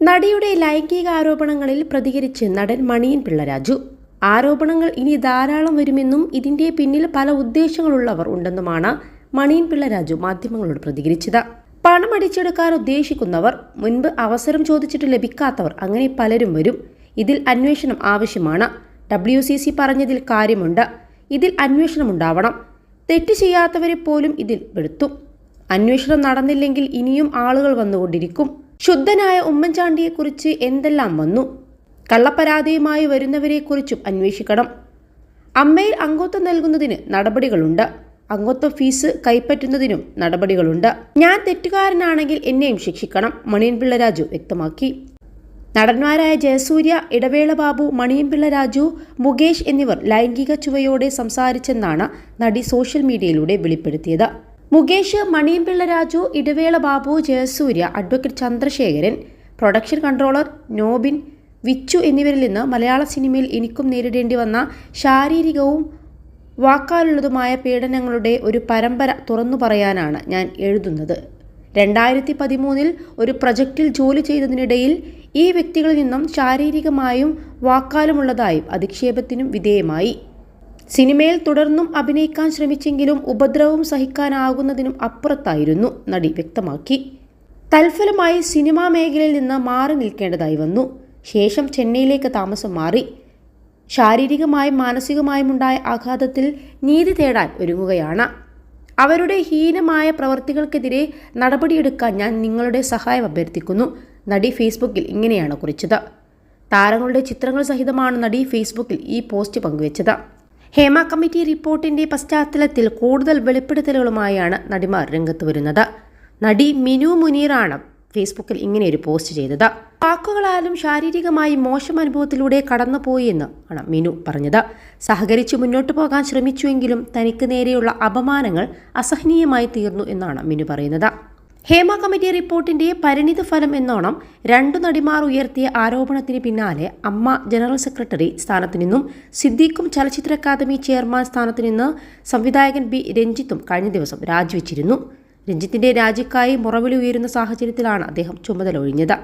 നടിയുടെ ലൈംഗിക ആരോപണങ്ങളിൽ പ്രതികരിച്ച് നടൻ മണിയൻ പിള്ളരാജു ആരോപണങ്ങൾ ഇനി ധാരാളം വരുമെന്നും ഇതിന്റെ പിന്നിൽ പല ഉദ്ദേശങ്ങളുള്ളവർ ഉണ്ടെന്നുമാണ് മണിയൻ പിള്ളരാജു മാധ്യമങ്ങളോട് പ്രതികരിച്ചത്. പണം അടിച്ചെടുക്കാൻ ഉദ്ദേശിക്കുന്നവർ മുൻപ് അവസരം ചോദിച്ചിട്ട് ലഭിക്കാത്തവർ അങ്ങനെ പലരും വരും. ഇതിൽ അന്വേഷണം ആവശ്യമാണ്. ഡബ്ല്യു സി സി പറഞ്ഞതിൽ കാര്യമുണ്ട്. ഇതിൽ അന്വേഷണം ഉണ്ടാവണം. തെറ്റ് ചെയ്യാത്തവരെ പോലും ഇതിൽ പെടുത്തും അന്വേഷണം നടന്നില്ലെങ്കിൽ ഇനിയും ആളുകൾ വന്നുകൊണ്ടിരിക്കും. ശുദ്ധനായ ഉമ്മൻചാണ്ടിയെക്കുറിച്ച് എന്തെല്ലാം വന്നു? കള്ളപ്പരാതിയുമായി വരുന്നവരെക്കുറിച്ചും അന്വേഷിക്കണം. അമ്മയിൽ അംഗത്വം നൽകുന്നതിന് നടപടികളുണ്ട്. അംഗത്വ ഫീസ് കൈപ്പറ്റുന്നതിനും നടപടികളുണ്ട്. ഞാൻ തെറ്റുകാരനാണെങ്കിൽ എന്നെയും ശിക്ഷിക്കണം മണിയൻപിള്ള രാജു വ്യക്തമാക്കി. നടന്മാരായ ജയസൂര്യ ഇടവേള ബാബു മണിയൻപിള്ള രാജു മുകേഷ് എന്നിവർ ലൈംഗിക ചുവയോടെ സംസാരിച്ചെന്നാണ് നടി സോഷ്യൽ മീഡിയയിലൂടെ വെളിപ്പെടുത്തിയത്. Mukesh Maniyanpilla Raju Idavela Babu Jayasurya advocate Chandrasekharan production controller Nobin Vichu എന്നിവരിൽ നിന്ന് മലയാള സിനിമയിൽ എനിക്കും നേരിടേണ്ടി വന്ന ശാരീരികവും വാക്കാലുള്ളതുമായ പീഡനങ്ങളുടെ ഒരു പരമ്പര തുറന്നു പറയാനാണ് ഞാൻ എഴുതുന്നത്. രണ്ടായിരത്തി പതിമൂന്നിൽ ഒരു പ്രൊജക്റ്റിൽ ജോലി ചെയ്തതിനിടയിൽ ഈ വ്യക്തികളിൽ നിന്നും ശാരീരികമായും വാക്കാലുമുള്ളതായും അധിക്ഷേപത്തിനും വിധേയമായി. സിനിമയിൽ തുടർന്നും അഭിനയിക്കാൻ ശ്രമിച്ചെങ്കിലും ഉപദ്രവം സഹിക്കാനാകുന്നതിനും അപ്പുറത്തായിരുന്നു നടി വ്യക്തമാക്കി. തൽഫലമായി സിനിമാ മേഖലയിൽ നിന്ന് മാറി നിൽക്കേണ്ടതായി വന്നു. ശേഷം ചെന്നൈയിലേക്ക് താമസം മാറി. ശാരീരികമായും മാനസികമായും ഉണ്ടായ ആഘാതത്തിൽ നീതി തേടാൻ ഒരുങ്ങുകയാണ്. അവരുടെ ഹീനമായ പ്രവർത്തികൾക്കെതിരെ നടപടിയെടുക്കാൻ ഞാൻ നിങ്ങളുടെ സഹായം അഭ്യർത്ഥിക്കുന്നു. നടി ഫേസ്ബുക്കിൽ ഇങ്ങനെയാണ് കുറിച്ചത്. താരങ്ങളുടെ ചിത്രങ്ങൾ സഹിതമാണ് നടി ഫേസ്ബുക്കിൽ ഈ പോസ്റ്റ് പങ്കുവച്ചത്. ഹേമ കമ്മിറ്റി റിപ്പോർട്ടിന്റെ പശ്ചാത്തലത്തിൽ കൂടുതൽ വെളിപ്പെടുത്തലുകളുമായാണ് നടിമാർ രംഗത്ത് വരുന്നത്. നടി മിനു മുനീറാണ് ഫേസ്ബുക്കിൽ ഇങ്ങനെ ഒരു പോസ്റ്റ് ചെയ്തത്. വാക്കുകളാലും ശാരീരികമായി മോശം അനുഭവത്തിലൂടെ കടന്നുപോയി എന്ന് ആണ് മിനു പറഞ്ഞത്. സഹകരിച്ച് മുന്നോട്ട് പോകാൻ ശ്രമിച്ചുവെങ്കിലും തനിക്ക് നേരെയുള്ള അപമാനങ്ങൾ അസഹനീയമായി തീർന്നു എന്നാണ് മിനു പറയുന്നത്. ഹേമ കമ്മിറ്റി റിപ്പോർട്ടിന്റെ പരിണിത ഫലം എന്നോണം രണ്ടു നടിമാർ ഉയർത്തിയ ആരോപണത്തിന് പിന്നാലെ അമ്മ ജനറൽ സെക്രട്ടറി സ്ഥാനത്തു നിന്നും സിദ്ദീഖും ചലച്ചിത്ര അക്കാദമി ചെയർമാൻ സ്ഥാനത്തു നിന്ന് സംവിധായകൻ ബി രഞ്ജിത്തും കഴിഞ്ഞ ദിവസം രാജിവെച്ചിരുന്നു. രഞ്ജിത്തിന്റെ രാജിക്കായി മുറവിളി ഉയരുന്ന സാഹചര്യത്തിലാണ് അദ്ദേഹം ചുമതല ഒഴിഞ്ഞത്.